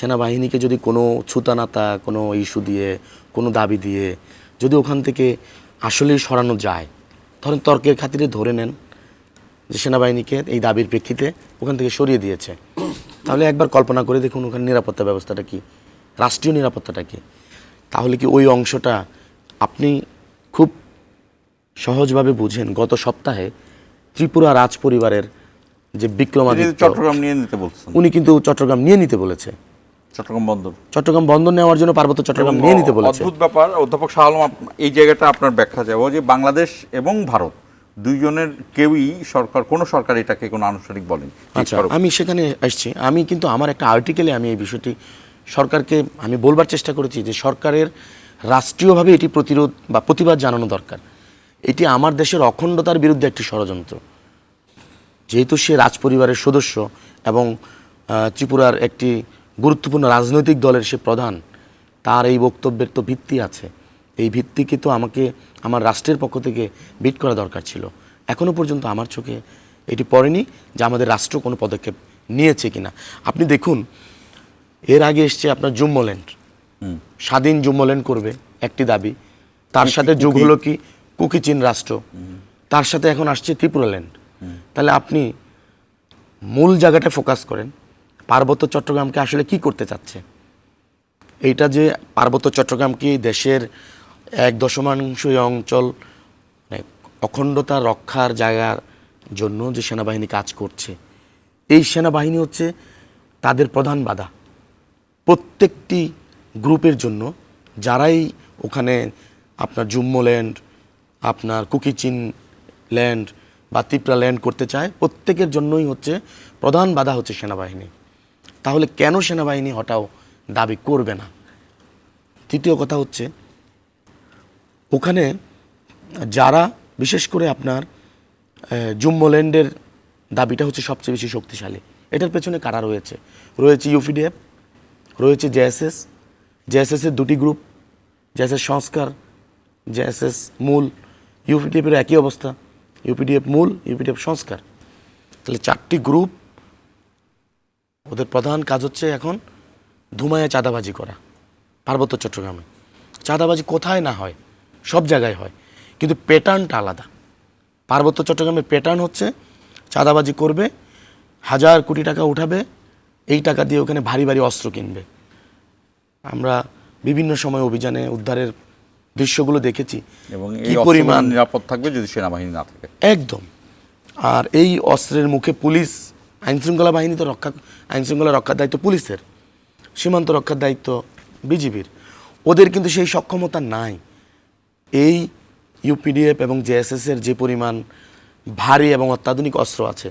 সেনাবাহিনীকে যদি কোনো ছুতানাতা কোনো ইস্যু দিয়ে কোনো দাবি দিয়ে যদি ওখান থেকে আসলেই সরানো যায় ধরেন তর্কের খাতিরে ধরে নেন যে সেনাবাহিনীকে এই দাবির প্রেক্ষিতে ওখান থেকে সরিয়ে দিয়েছে। তাহলে একবার কল্পনা করে দেখুন ওখানে নিরাপত্তা ব্যবস্থাটা কি রাষ্ট্রীয় নিরাপত্তাটা কি। তাহলে কি ওই অংশটা আপনি খুব সহজভাবে বুঝেন গত সপ্তাহে ত্রিপুরা রাজ পরিবারের যে বিক্রমাদিত্য চট্টগ্রাম নিয়ে নিতে বলছেন। উনি কিন্তু চট্টগ্রাম নিয়ে নিতে বলেছে। চট্টগ্রাম বন্দর। চট্টগ্রাম বন্দর নেওয়ার জন্য পার্বত্য চট্টগ্রাম নিয়ে নিতে বলেছে। অদ্ভুত ব্যাপার অধ্যাপক শাহ আলম এই জায়গাটা আপনার ব্যাখ্যা যাব যে বাংলাদেশ এবং ভারত দুইজনের কেউই সরকার কোনো সরকার এটাকে কোনো আনুষ্ঠানিক বলেন। আচ্ছা আমি সেখানে আসছি। আমি কিন্তু আমার একটা আর্টিকেলে আমি এই বিষয়টি সরকারকে আমি বলবার চেষ্টা করেছি যে সরকারের রাষ্ট্রীয়ভাবে এটি প্রতিরোধ বা প্রতিবাদ জানানো দরকার। এটি আমার দেশের অখণ্ডতার বিরুদ্ধে একটি ষড়যন্ত্র। যেহেতু সে রাজপরিবারের সদস্য এবং ত্রিপুরার একটি গুরুত্বপূর্ণ রাজনৈতিক দলের সে প্রধান তার এই বক্তব্যের তো ভিত্তি আছে। এই ভিত্তিকে তো আমাকে আমার রাষ্ট্রের পক্ষ থেকে বিট করা দরকার ছিল। এখনও পর্যন্ত আমার চোখে এটি পড়েনি যে আমাদের রাষ্ট্র কোনো পদক্ষেপ নিয়েছে কিনা। আপনি দেখুন এর আগে এসছে আপনার জুম্মল্যান্ড। স্বাধীন জুম্মল্যান্ড করবে একটি দাবি। তার সাথে যোগ হলো কি? কুকি চীন রাষ্ট্র। তার সাথে এখন আসছে ত্রিপুরাল্যান্ড তাহলে আপনি মূল জায়গাটা ফোকাস করেন। পার্বত্য চট্টগ্রামকে আসলে কি করতে চাচ্ছে? এইটা যে পার্বত্য চট্টগ্রামকে দেশের এক দশমাংশ অঞ্চল মানে অখণ্ডতা রক্ষার জায়গার জন্য যে সেনাবাহিনী কাজ করছে, এই সেনাবাহিনী হচ্ছে তাদের প্রধান বাধা। প্রত্যেকটি গ্রুপের জন্য যারাই ওখানে আপনার জুম্মো ল্যান্ড, আপনার কুকিচিন ল্যান্ড বা তিপ্রা ল্যান্ড করতে চায়, প্রত্যেকের জন্যই হচ্ছে প্রধান বাধা হচ্ছে সেনাবাহিনী। তাহলে কেন সেনাবাহিনী হটাও দাবি করবে না? তৃতীয় কথা হচ্ছে ওখানে যারা বিশেষ করে আপনার আহ, জুম্মোল্যান্ডের দাবিটা হচ্ছে সবচেয়ে বেশি শক্তিশালী। এটার পেছনে কারা রয়েছে? রয়েছে ইউপিডিএফ রয়েছে জেএসএস জেএসএসের দুটি গ্রুপ জেএসএস সংস্কার জেএসএস মূল ইউপিডিএফের একই অবস্থা ইউপিডিএফ মূল ইউপিডিএফ সংস্কার। তাহলে চারটি গ্রুপ ওদের প্রধান কাজ হচ্ছে এখন ধুমায় চাঁদাবাজি করা পার্বত্য চট্টগ্রামে। চাঁদাবাজি কোথায় না হয় সব জায়গায় হয় কিন্তু প্যাটার্নটা আলাদা। পার্বত্য চট্টগ্রামের প্যাটার্ন হচ্ছে চাঁদাবাজি করবে হাজার কোটি টাকা উঠাবে এই টাকা দিয়ে ওখানে ভারী ভারী অস্ত্র কিনবে। আমরা বিভিন্ন সময় অভিযানে উদ্ধারের দৃশ্যগুলো দেখেছি। এবং কি পরিমাণ নিরাপদ থাকবে যদি সেনাবাহিনী না থাকে? একদম। আর এই অস্ত্রের মুখে পুলিশ আইনশৃঙ্খলা বাহিনী তো রক্ষা আইনশৃঙ্খলা রক্ষার দায়িত্ব পুলিশের, সীমান্ত রক্ষার দায়িত্ব বিজিবির। ওদের কিন্তু সেই সক্ষমতা নাই। এই ইউপিডিএফ এবং জেএসএসের যে পরিমাণ ভারী এবং অত্যাধুনিক অস্ত্র আছে,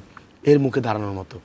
এর মুখে দাঁড়ানোর মতো।